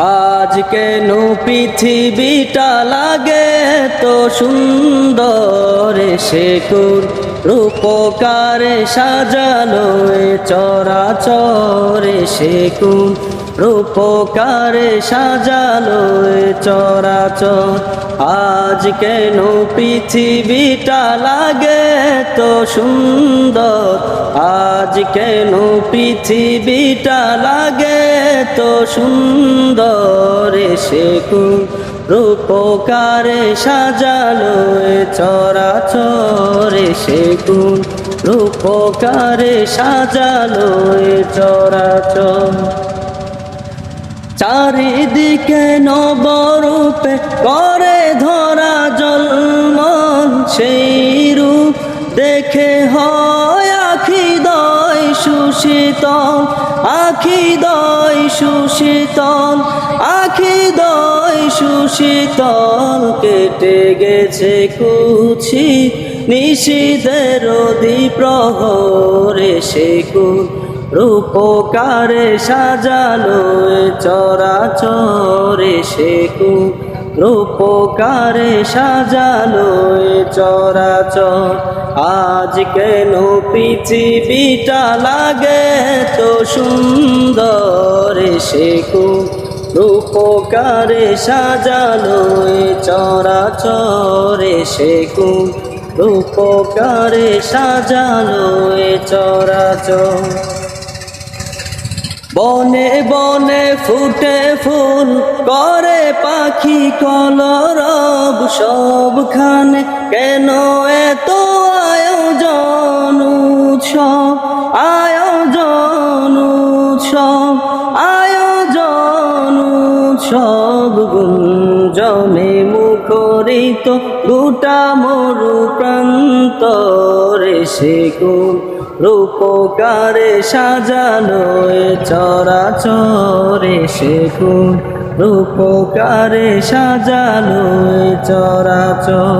আজ কেন পৃথিবীটা লাগে তো সুন্দর সে কোন রূপকারে সাজালো চরাচরে সে কোন রূপকারে সাজালো চরাচর। আজ কেন পৃথিবীটা লাগে তো সুন্দর? আজ কেন পৃথিবীটা লাগে তো সুন্দর? সে রূপকারে সাজালো চরাচরে। সে কোন রূপকারে সাজালো চরাচর। চারিদিকে নবরূপে করে ধরা জলমন সেই রূপ দেখে হয় আখি দয় সুশীতল, আখি দয় সুশীতল, আখি দয় সুশীতল কেটে গেছে কুছি নিশীদের প্রহরে সে কুল। রূপকারে সাজালো চরাচরে শেকু রূপকারে সাজালো চরাচর। আজ কেন পৃথিবীটা লাগে তো সুন্দর শেকু রূপকারে সাজালো চরাচরে শেকু রূপকারে সাজালো চরাচর। বনে বনে ফুটে ফুল, করে পাখি কলরব সবখানে। কেন এত আয়োজন উৎসব? আয়োজন উৎসব আয়োজন উৎসব। গুঞ্জনে মুখরিত গোটা মরু প্রান্তরে সে গুণ রূপকারে সাজানো এ চরাচরে শেখুন। রূপকারে সাজানো চরা চরাচর